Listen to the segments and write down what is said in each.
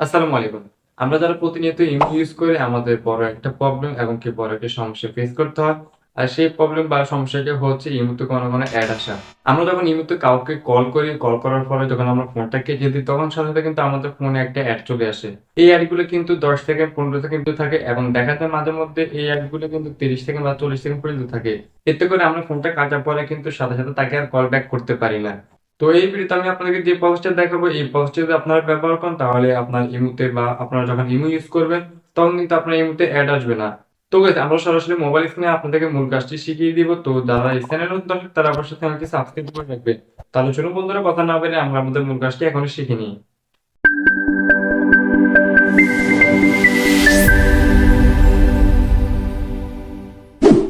আসসালামু আলাইকুম। আমরা যারা প্রতিনিয়ত ইমো ইউজ করে আমাদের বড় একটা প্রবলেম এবং কি বড় একটা সমস্যা ফেস করতে হয়, আর সেই প্রবলেম বা সমস্যাটা হচ্ছে ইমোতে কোনো কোনো অ্যাড আসা। আমরা যখন ইমোতে কাউকে কল করি কল করার পরে যখন আমরা ফোনটা কেটে দিই, তখন সাথে কিন্তু আমাদের ফোনে একটা অ্যাড চলে আসে। এই অ্যাডগুলো কিন্তু দশ থেকে পনেরো সেকেন্ড থাকে এবং দেখা যায় মাঝে মধ্যে এই অ্যাডগুলো কিন্তু তিরিশ সেকেন্ড বা চল্লিশ সেকেন্ড পর্যন্ত থাকে। এতে করে আমরা ফোনটা কাটার পরে কিন্তু সাথে সাথে তাকে আর কল ব্যাক করতে পারি না। তো এই ভিডিওতে আমি আপনাদেরকে যে প্রসেসটা দেখাবো, এই প্রসেসটা যদি আপনারা ব্যবহার করেন, তাহলে আপনার ইমুতে বা আপনারা যখন ইমু ইউজ করবেন, তখন কিন্তু আপনার ইমুতে অ্যাড আসবে না। তো গেছে আমরা সরাসরি মোবাইল স্ক্রিনে আপনাদেরকে মূল কাজটি শিখিয়ে দিব। তো যারা এই চ্যানেল তারা অবশ্যই চ্যানেলটি সাবস্ক্রাইব করে রাখবে। তাহলে চলুন বন্ধুরা, কথা না বলে আমরা আমাদের মূল কাজটি এখনও শিখে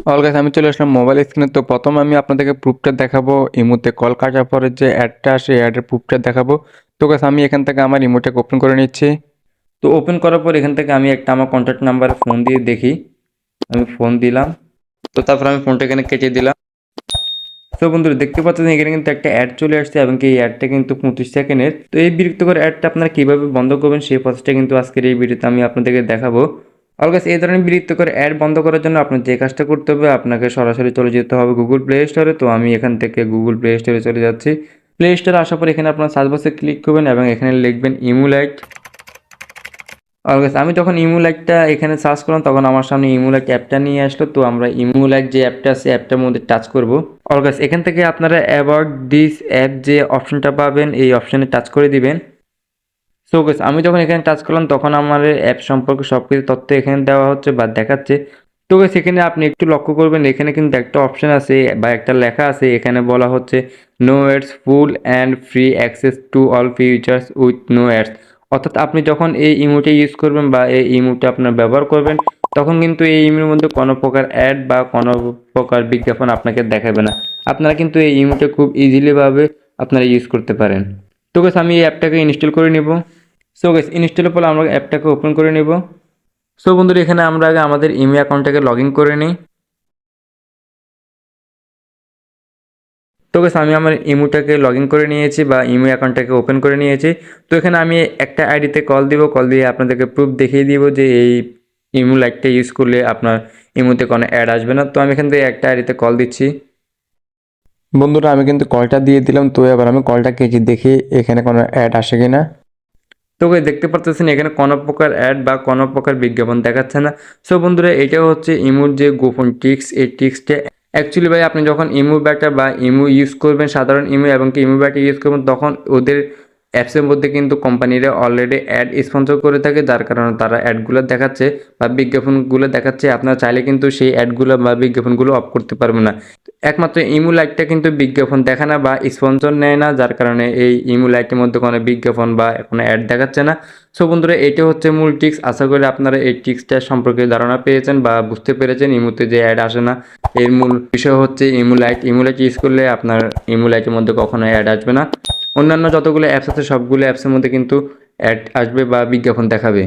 অল গাইস আমি চলে আসলাম মোবাইল স্ক্রিনে তো প্রথম আমি আপনাদেরকে প্রুফটা দেখাবো। ইমোতে কল কাটার পরে যে অ্যাডটা আসে অ্যাডের প্রুফটা দেখাবো। তো গাইস আমি এখান থেকে আমার ইমোটাকে ওপেন করে নিচ্ছি। তো ওপেন করার পর এখান থেকে আমি একটা আমার কন্ট্যাক্ট নাম্বারে ফোন দিয়ে দেখি। আমি ফোন দিলাম। তো তারপর আমি ফোনটা এখানে কেটে দিলাম। তো বন্ধুরা, দেখতে পাচ্ছেন এখানে কিন্তু একটা অ্যাড চলে আসছে এবং এই অ্যাডটা কিন্তু পঁচিশ সেকেন্ডের। তো এই বিরক্তিকর অ্যাডটা আপনারা কীভাবে বন্ধ করবেন সেই প্রসেসটা কিন্তু আজকের এই ভিডিওতে আমি আপনাদেরকে দেখাবো। অলগাস এই ধরনের বিরক্তিকর অ্যাড বন্ধ করার জন্য আপনার যে কাজটা করতে হবে, আপনাকে সরাসরি চলে যেতে হবে গুগল প্লে স্টোরে তো আমি এখান থেকে গুগল প্লে স্টোরে চলে যাচ্ছি। প্লে স্টোরে আসার পর এখানে আপনার সার্চ বক্সে ক্লিক করবেন এবং এখানে লিখবেন ইমু ইমুলাইট অলগাস আমি যখন ইমু ইমুলাইটটা এখানে সার্চ করলাম, তখন আমার সামনে ইমু ইমুলাইট অ্যাপটা নিয়ে আসলো। তো আমরা ইমু ইমুলাইট যে অ্যাপটা আছে অ্যাপটার মধ্যে টাচ করব। অলগাস এখান থেকে আপনারা অ্যাবাউট দিস অ্যাপ যে অপশনটা পাবেন, এই অপশনে টাচ করে দিবেন। সো গাইস আমি যখন এখানে টাচ করলাম, তখন আমার অ্যাপ সম্পর্কে সব কিছু তথ্য এখানে দেওয়া হচ্ছে বা দেখাচ্ছে। তো গাইস এখানে আপনি একটু লক্ষ্য করবেন, এখানে কিন্তু একটা অপশন আছে বা একটা লেখা আছে। এখানে বলা হচ্ছে no ads full and free access to all futures with no ads অর্থাৎ আপনি যখন এই ইমোটা ইউজ করবেন বা এই ইমোটা আপনার ব্যবহার করবেন, তখন কিন্তু এই ইমের মধ্যে কোনো প্রকার অ্যাড বা কোনো প্রকার বিজ্ঞাপন আপনাকে দেখাবে না। আপনারা কিন্তু এই ইমোটা খুব ইজিলিভাবে আপনারা ইউজ করতে পারেন। তো আমি এই অ্যাপটাকে ইনস্টল করে নেব। সো গাইস ইনস্টলের পরে আমরা অ্যাপটাকে ওপেন করে নেব। সো বন্ধুরা, এখানে আমরা আগে আমাদের ইমেল অ্যাকাউন্টটাকে লগ ইন করে নিই। তো গাইস আমি আমার ইমোটাকে লগ ইন করে নিয়েছি বা ইমেল অ্যাকাউন্টটাকে ওপেন করে নিয়েছি। তো এখানে আমি একটা আইডিতে কল দিব কল দিয়ে আপনাদেরকে প্রুফ দেখিয়ে দিব যে এই ইমো লাইটটা ইউজ করলে আপনার ইমোতে কোনো অ্যাড আসবে না। তো আমি এখান থেকে একটা আইডিতে কল দিচ্ছি। বন্ধুরা, আমি কিন্তু কলটা দিয়ে দিলাম, তো এবার আমি কলটা কেটে দেখি, এখানে কোনো অ্যাড আসে কিনা। তো দেখতে পারতেছেন এখানে কোনো প্রকার অ্যাড বা কোনো প্রকার বিজ্ঞাপন দেখাচ্ছে না। সো বন্ধুরা এটা হচ্ছে ইমুর যে গোপন টিক্স, এই টিক্সটা অ্যাকচুয়ালি ভাই আপনি যখন ইমু ব্যাটা বা ইমু ইউজ করবেন, সাধারণ ইমু এবং কি ইমু ব্যাটা ইউজ করবেন, তখন ওদের অ্যাপসের মধ্যে কিন্তু কোম্পানিরা অলরেডি অ্যাড স্পন্সর করে থাকে, যার কারণে তারা অ্যাডগুলো দেখাচ্ছে বা বিজ্ঞাপনগুলো দেখাচ্ছে। আপনারা চাইলে কিন্তু সেই অ্যাডগুলো বা বিজ্ঞাপনগুলো অফ করতে পারবেন না। একমাত্র ইমু লাইটটা কিন্তু বিজ্ঞাপন দেখে না বা স্পন্সর নেয় না, যার কারণে এই ইমু লাইটের মধ্যে কোনো বিজ্ঞাপন বা কোনো অ্যাড দেখাচ্ছে না। সো বন্ধুরা, এটা হচ্ছে মূল টিক্স আশা করি আপনারা এই টিক্সটা সম্পর্কে ধারণা পেয়েছেন বা বুঝতে পেরেছেন। ইমুতে যে অ্যাড আসে না, এর মূল বিষয় হচ্ছে ইমু লাইট ইমু লাইট ইউজ করলে আপনার ইমু লাইটের মধ্যে কখনো অ্যাড আসবে না। অন্যান্য যতগুলো অ্যাপস আছে, সবগুলো অ্যাপসের মধ্যে কিন্তু অ্যাড আসবে বা বিজ্ঞাপন দেখাবে।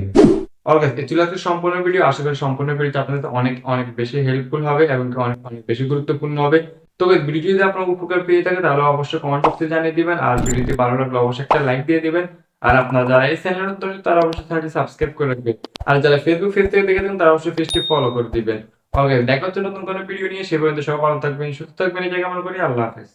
অলগাইস এই আজকে সম্পূর্ণ ভিডিও আশা করি সম্পূর্ণ ভিডিওটা আপনাদের অনেক অনেক বেশি হেল্পফুল হবে এবং অনেক অনেক বেশি গুরুত্বপূর্ণ হবে। তো ভিডিও যদি আপনার উপকার পেয়ে থাকে, তাহলে অবশ্যই কমেন্ট বক্সে জানিয়ে দিবেন। আর ভিডিওটি ভালো লাগলে অবশ্যই একটা লাইক দিয়ে দিবেন। আর আপনারা যারা এই চ্যানেল নতুন তারা অবশ্যই চ্যানেলটি সাবস্ক্রাইব করে রাখবেন। আর যারা ফেসবুক পেজ থেকে দেখে তারা অবশ্যই পেজটি ফলো করে দিবেন। ওকে দেখা হচ্ছে নতুন কোনো ভিডিও নিয়ে। সে পর্যন্ত সবাই ভালো থাকবেন, সুস্থ থাকবেন। জায়গা মনে করি আল্লাহ হাফেজ।